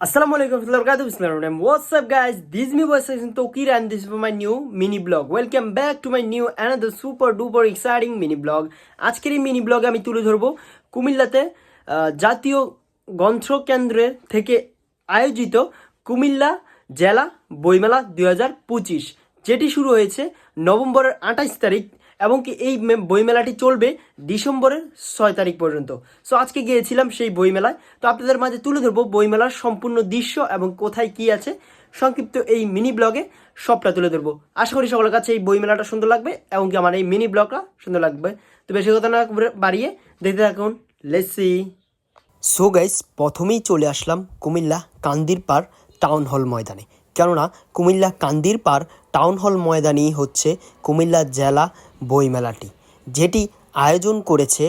Assalamu alaikum warahmatullahi What's up guys? This is me section Tokir and this is my new mini blog. Welcome back to my new another super duper exciting mini blog. আজকের এই mini ব্লগে আমি তুলে ধরবো কুমিল্লাতে জাতীয় গ্রন্থ কেন্দ্রের থেকে আয়োজিত কুমিল্লা জেলা বইমেলা দুই হাজার পঁচিশ যেটি শুরু হয়েছে নভেম্বরের আঠাইশ তারিখ এবং কি এই বইমেলাটি চলবে ডিসেম্বরের ছয় তারিখ পর্যন্ত। সো আজকে গিয়েছিলাম সেই বইমেলায়। তো আপনাদের মাঝে তুলে ধরবো বইমেলার সম্পূর্ণ দৃশ্য এবং কোথায় কি আছে। সংক্ষিপ্ত এই মিনি ব্লগে সবটা তুলে ধরবো। আশা করি সকলের কাছে এই বইমেলাটা সুন্দর লাগবে এবং কি আমার এই মিনি ব্লগটা সুন্দর লাগবে। তো বেশি কথা না বাড়িয়ে দেখতে থাকুন। লেসি সো গাইস প্রথমেই চলে আসলাম কুমিল্লা কান্দির পার টাউন হল ময়দানে। কেননা কুমিল্লা কান্দির পার টাউন হল ময়দানেই হচ্ছে কুমিল্লা জেলা বইমেলাটি, যেটি আয়োজন করেছে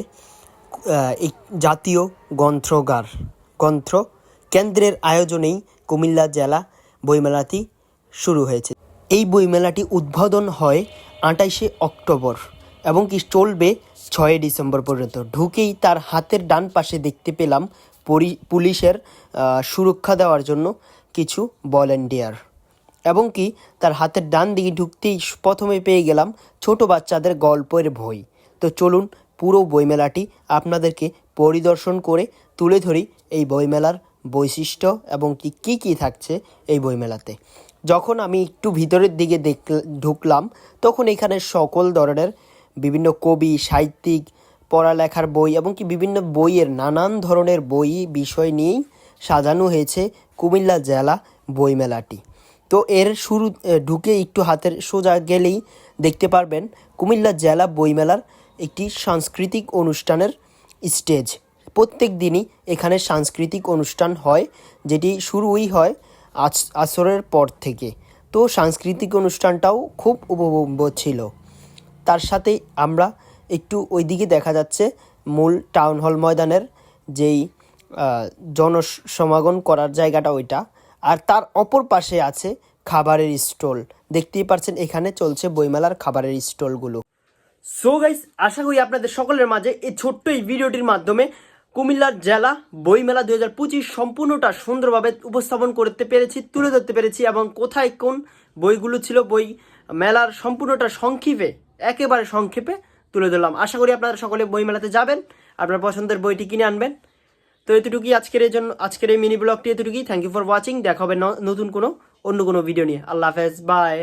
জাতীয় গ্রন্থগার, গ্রন্থ কেন্দ্রের আয়োজনেই কুমিল্লা জেলা বইমেলাটি শুরু হয়েছে। এই বইমেলাটি উদ্বোধন হয় আঠাইশে অক্টোবর এবং কি চলবে ছয় ডিসেম্বর পর্যন্ত। ঢুকেই তার হাতের ডান পাশে দেখতে পেলাম পুলিশের সুরক্ষা দেওয়ার জন্য কিছু ভলেন্টিয়ার এবং কি, তার হাতের ডান দিকে ঢুকতেই প্রথমে পেয়ে গেলাম ছোট বাচ্চাদের গল্পের বই। তো চলুন পুরো বইমেলাটি আপনাদেরকে পরিদর্শন করে তুলে ধরি এই বইমেলার বৈশিষ্ট্য এবং কি, কী কী থাকছে এই বইমেলাতে। যখন আমি একটু ভিতরের দিকে দেখ, ঢুকলাম, তখন এখানে সকল ধরনের বিভিন্ন কবি, সাহিত্যিক, পড়ালেখার বই এবং কি বিভিন্ন বইয়ের নানান ধরনের বই বিষয় নিয়েই সাজানো হয়েছে কুমিল্লা জেলা বইমেলাটি। তো এর শুরু ঢুকে একটু হাতের সোজা গেলেই দেখতে পারবেন কুমিল্লা জেলা বইমেলার একটি সাংস্কৃতিক অনুষ্ঠানের স্টেজ। প্রত্যেক দিনই এখানে সাংস্কৃতিক অনুষ্ঠান হয়, যেটি শুরুই হয় আজ আসরের পর থেকে। তো সাংস্কৃতিক অনুষ্ঠানটাও খুব উপভোগ্য ছিল। তার সাথে আমরা একটু ওইদিকে দেখা যাচ্ছে মূল টাউন হল ময়দানের যেই জনসমাগম করার জায়গাটা ওইটা। আর তার অপর পাশে আছে খাবারের স্টল। দেখতেই পাচ্ছেন এখানে চলছে বইমেলার খাবারের স্টলগুলো। সো গাইস আশা করি আপনাদের সকলের মাঝে এই ছোট্ট এই ভিডিওটির মাধ্যমে কুমিল্লার জেলা বইমেলা দুই হাজার পঁচিশ সম্পূর্ণটা সুন্দরভাবে উপস্থাপন করতে পেরেছি, তুলে ধরতে পেরেছি এবং কোথায় কোন বইগুলো ছিল বই মেলার সম্পূর্ণটা সংক্ষেপে, একেবারে সংক্ষেপে তুলে ধরলাম। আশা করি আপনারা সকলে বইমেলাতে যাবেন, আপনার পছন্দের বইটি কিনে আনবেন। তো এতটুকুই আজকের এই জন্য, আজকের এই মিনি ব্লগটি এতটুকুই। থ্যাংক ইউ ফর ওয়াচিং দেখা হবে নতুন কোনো, অন্য কোনো ভিডিও নিয়ে। আল্লাহ হাফেজ। বাই